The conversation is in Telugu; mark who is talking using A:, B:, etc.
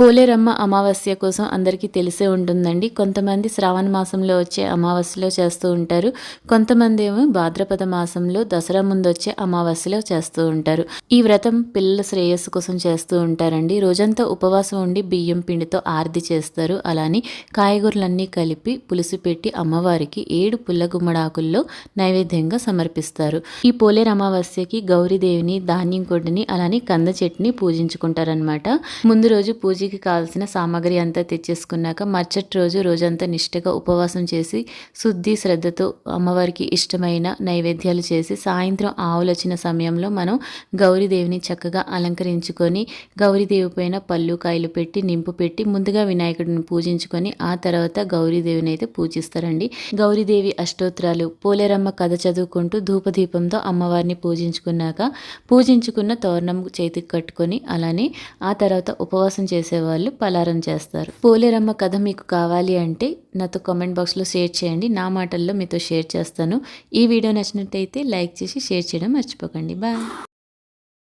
A: పోలేరమ్మ అమావాస్య కోసం అందరికీ తెలిసే ఉంటుందండి. కొంతమంది శ్రావణ మాసంలో వచ్చే అమావాస్యలో చేస్తూ ఉంటారు. కొంతమంది ఏమో భాద్రపద మాసంలో దసరా ముందు వచ్చే అమావాస్యలో చేస్తూ ఉంటారు. ఈ వ్రతం పిల్లల శ్రేయస్సు కోసం చేస్తూ ఉంటారండి. రోజంతా ఉపవాసం ఉండి బియ్యం పిండితో ఆర్ది చేస్తారు. అలానే కాయగూరలన్నీ కలిపి పులుసు పెట్టి అమ్మవారికి ఏడు పుల్ల గుమ్మడాకుల్లో నైవేద్యంగా సమర్పిస్తారు. ఈ పోలేరు అమావాస్యకి గౌరీదేవిని ధాన్యం కొడ్డిని అలానే కంద చెట్టుని పూజించుకుంటారనమాట ముందు రోజు పూజ పూజకి కావాల్సిన సామాగ్రి అంతా తెచ్చేసుకున్నాక మరుసటి రోజు రోజంతా నిష్ఠగా ఉపవాసం చేసి శుద్ధి శ్రద్ధతో అమ్మవారికి ఇష్టమైన నైవేద్యాలు చేసి సాయంత్రం ఆవులు వచ్చిన సమయంలో మనం గౌరీదేవిని చక్కగా అలంకరించుకొని గౌరీదేవి పైన పళ్ళు కాయలు పెట్టి నింపు పెట్టి ముందుగా వినాయకుడిని పూజించుకొని ఆ తర్వాత గౌరీదేవిని అయితే పూజిస్తారండి. గౌరీదేవి అష్టోత్తరాలు పోలేరమ్మ కథ చదువుకుంటూ ధూపదీపంతో అమ్మవారిని పూజించుకున్నాక పూజించుకున్న తోరణం చేతికి కట్టుకొని అలానే ఆ తర్వాత ఉపవాసం చేసేవాళ్ళు పలారం చేస్తారు. పోలేరమ్మ కథ మీకు కావాలి అంటే నాతో కామెంట్ బాక్స్లో షేర్ చేయండి. నా మాటల్లో మీతో షేర్ చేస్తాను. ఈ వీడియో నచ్చినట్టయితే లైక్ చేసి షేర్ చేయడం మర్చిపోకండి. బాయ్